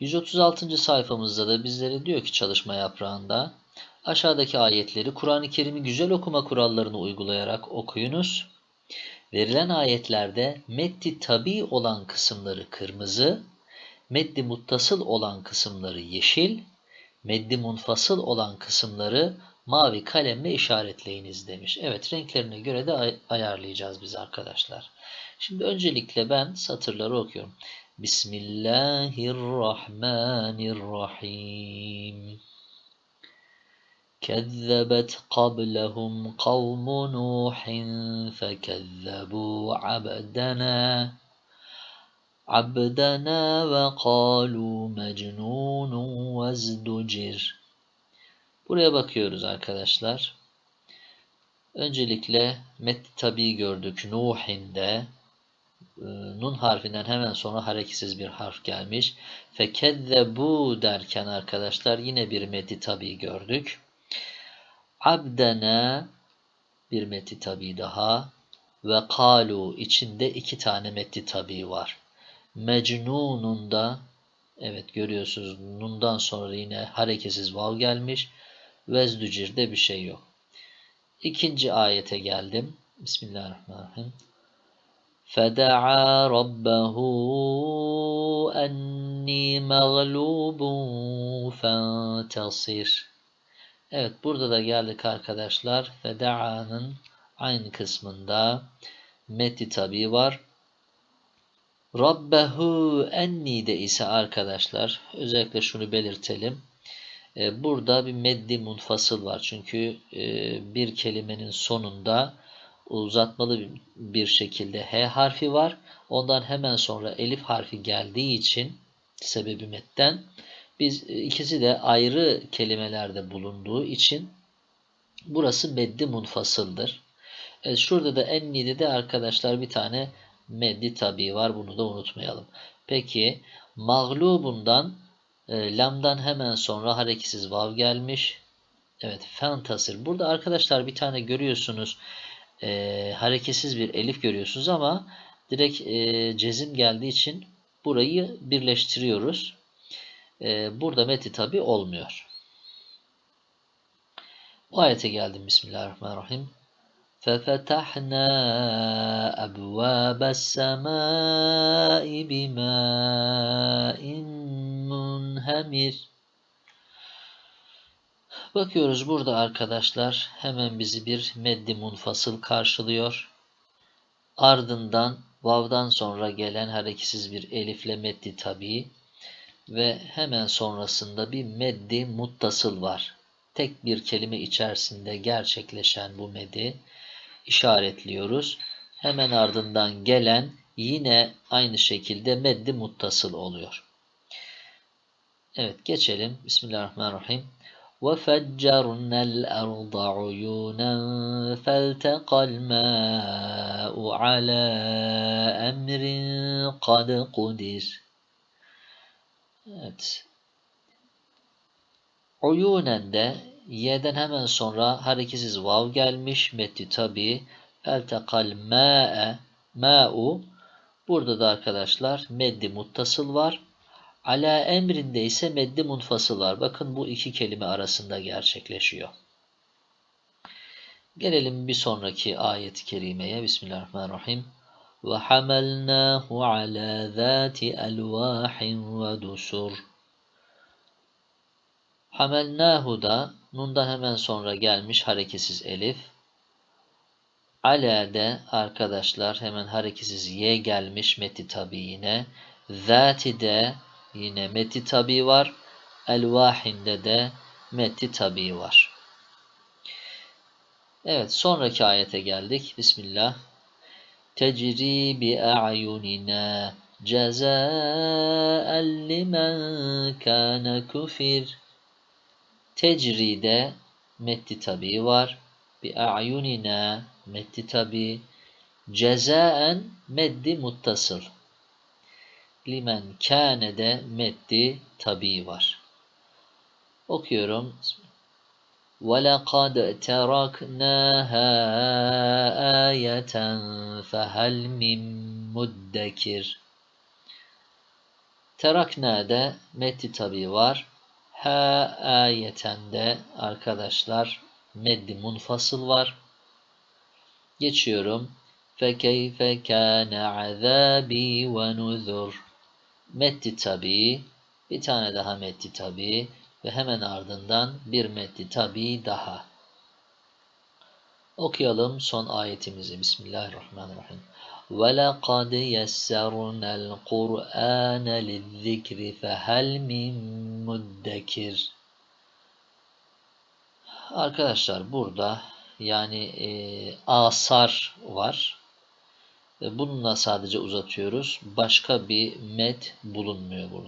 136. sayfamızda da bizlere diyor ki çalışma yaprağında aşağıdaki ayetleri Kur'an-ı Kerim'i güzel okuma kurallarını uygulayarak okuyunuz. Verilen ayetlerde meddi tabi olan kısımları kırmızı, meddi muttasıl olan kısımları yeşil, meddi munfasıl olan kısımları mavi kalemle işaretleyiniz demiş. Evet renklerine göre de ay ayarlayacağız biz arkadaşlar. Şimdi öncelikle ben satırları okuyorum. Bismillahirrahmanirrahim. كذبت قبلهم قوم نوح فكذبوا عبدنا عبدنا وقالوا مجنون وازدجر Buraya bakıyoruz arkadaşlar. Öncelikle met tabi gördük. Nuh'inde e, nun harfinden hemen sonra hareketsiz bir harf gelmiş. bu derken arkadaşlar yine bir meti tabi gördük. Abdena bir meti tabi daha ve kalu içinde iki tane meti tabi var. Mecnununda evet görüyorsunuz nundan sonra yine hareketsiz vav gelmiş. Vezdücir'de bir şey yok. İkinci ayete geldim. Bismillahirrahmanirrahim. فَدَعَا رَبَّهُ أَنِّي مَغْلُوبٌ فَانْتَصِرْ Evet burada da geldik arkadaşlar. Feda'anın aynı kısmında meti tabi var. Rabbehu enni de ise arkadaşlar özellikle şunu belirtelim. E, burada bir meddi munfasıl var. Çünkü e, bir kelimenin sonunda uzatmalı bir şekilde H harfi var. Ondan hemen sonra elif harfi geldiği için sebebi metten biz e, ikisi de ayrı kelimelerde bulunduğu için burası meddi munfasıldır. Evet, şurada da ennide de arkadaşlar bir tane meddi tabi var. Bunu da unutmayalım. Peki mağlubundan e, lamdan hemen sonra hareketsiz vav gelmiş. Evet fantasir. Burada arkadaşlar bir tane görüyorsunuz E, hareketsiz bir elif görüyorsunuz ama direkt e, cezim geldiği için burayı birleştiriyoruz. E, burada meti tabi olmuyor. Bu ayete geldim. Bismillahirrahmanirrahim. فَفَتَحْنَا أَبْوَابَ السَّمَاءِ بِمَاءٍ münhemir. Bakıyoruz burada arkadaşlar hemen bizi bir meddi munfasıl karşılıyor. Ardından vav'dan sonra gelen hareketsiz bir elifle meddi tabi ve hemen sonrasında bir meddi muttasıl var. Tek bir kelime içerisinde gerçekleşen bu medi işaretliyoruz. Hemen ardından gelen yine aynı şekilde meddi muttasıl oluyor. Evet geçelim. Bismillahirrahmanirrahim. وَفَجَّرْنَا الْأَرْضَ عُيُونًا فَالْتَقَى الْمَاءُ عَلَى أَمْرٍ قَدْ قُدِرٍ Evet. Uyunen de y'den hemen sonra hareketsiz vav gelmiş. Metti tabi. Feltekal ma'e ma'u. Burada da arkadaşlar meddi muttasıl var. Ala emrinde ise meddi munfası var. Bakın bu iki kelime arasında gerçekleşiyor. Gelelim bir sonraki ayet-i kerimeye. Bismillahirrahmanirrahim. Ve hamalnahu ala zati alwahin ve dusur. Hamelnahu da nundan hemen sonra gelmiş hareketsiz elif. Ala de arkadaşlar hemen hareketsiz ye gelmiş meti tabiine. Zati de Yine meti tabi var. El-Vahinde de meti tabi var. Evet sonraki ayete geldik. Bismillah. Tecri bi a'yunina cezaen limen kana kufir. Tecride metti tabi var. Bi a'yunina metti tabi. Cezaen meddi muttasıl limen kâne de meddi tabi var. Okuyorum. وَلَقَدْ تَرَكْنَاهَا آيَةً فَهَلْ مِنْ مُدَّكِرٍ Terakna'da meddi tabi var. Ha ayetende arkadaşlar meddi munfasıl var. Geçiyorum. فَكَيْفَ كَانَ عَذَابِي وَنُذُرْ Meddi tabi, bir tane daha meddi tabi ve hemen ardından bir meddi tabi daha. Okuyalım son ayetimizi. Bismillahirrahmanirrahim. وَلَقَدْ يَسَّرْنَا الْقُرْآنَ لِلذِّكْرِ فَهَلْ مِنْ مُدَّكِرٍ Arkadaşlar burada yani e, asar var. Bununla sadece uzatıyoruz. Başka bir met bulunmuyor burada.